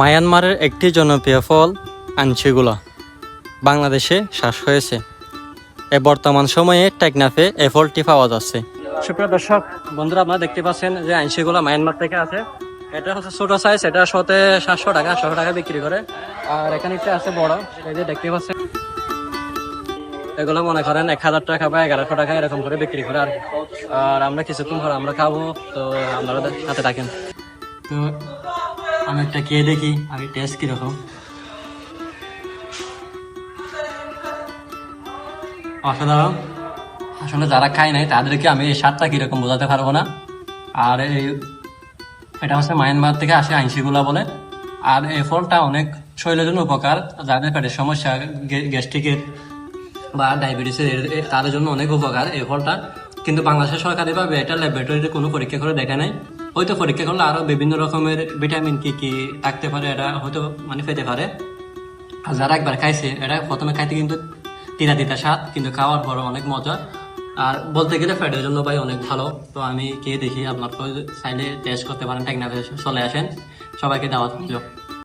মায়ানমারের একটি জনপ্রিয় ফল আনছিগুলা বাংলাদেশে শ্বাস হয়েছে। এ বর্তমান সময়ে টেকনাফে এ ফলটি পাওয়া যাচ্ছে। সুপ্রিয় দর্শক বন্ধুরা আপনারা দেখতে পাচ্ছেন যে আইনসিগুলা মায়ানমার থেকে আছে। এটা হচ্ছে ছোট সাইজ এটা শতে সাতশো টাকা ছশো টাকা বিক্রি করে। আর এখানে একটা আছে বড় এই যে দেখতে পাচ্ছেন। এগুলো মনে করেন এক হাজার টাকা বা এগারোশো টাকা এরকম করে বিক্রি করে আর আর আমরা কিছুক্ষণ পর আমরা খাব তো আপনারা হাতে থাকেন। তো আমি একটা খেয়ে দেখি আমি টেস্ট কীরকম অসাধারণ। আসলে যারা খায় নাই, তাদেরকে আমি এই স্বাদটা কীরকম বোঝাতে পারব না। আর এই এটা হচ্ছে মায়ানমার থেকে আসে আইনসিগুলা বলে। আর এই ফলটা অনেক শরীরের জন্য উপকার, যাদের পেটের সমস্যা গ্যাস্ট্রিকের বা ডায়াবেটিসের তাদের জন্য অনেক উপকার এই ফলটা। কিন্তু বাংলাদেশের সরকারিভাবে এটা ল্যাবরেটরিতে কোনো পরীক্ষা করে দেখা নাই। হয়তো পরীক্ষা করলে আরও বিভিন্ন রকমের ভিটামিন কি কি থাকতে পারে এটা হয়তো মানে পেতে পারে। আর যারা একবার খাইছে এটা প্রথমে খাইতে কিন্তু তিতা তিতা স্বাদ, কিন্তু খাওয়ার পর অনেক মজা। আর বলতে গেলে ফ্যাটের জন্য ভাই অনেক ভালো। তো আমি কে দেখি, আপনার চাইলে টেস্ট করতে পারেন টেকনাফে চলে আসেন। সবাইকে দাওয়াত